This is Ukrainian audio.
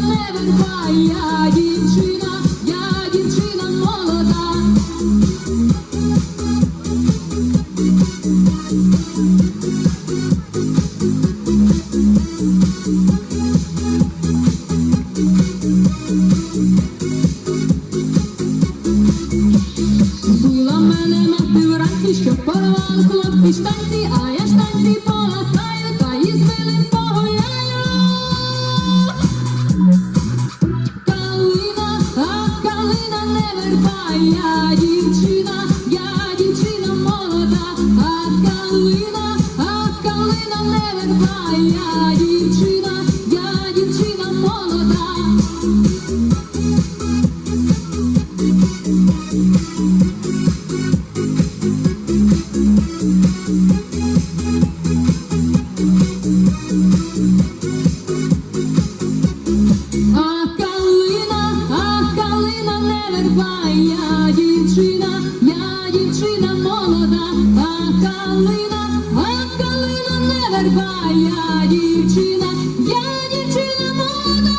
не верба, я дівчина, я дівчина молода. Була мене мати вранці, що порвала хлопці штанці, а я штанці по не дбай, дівчина, я дівчина молода, а калина, а калина не вербай, я дівчина, я дівчина молода.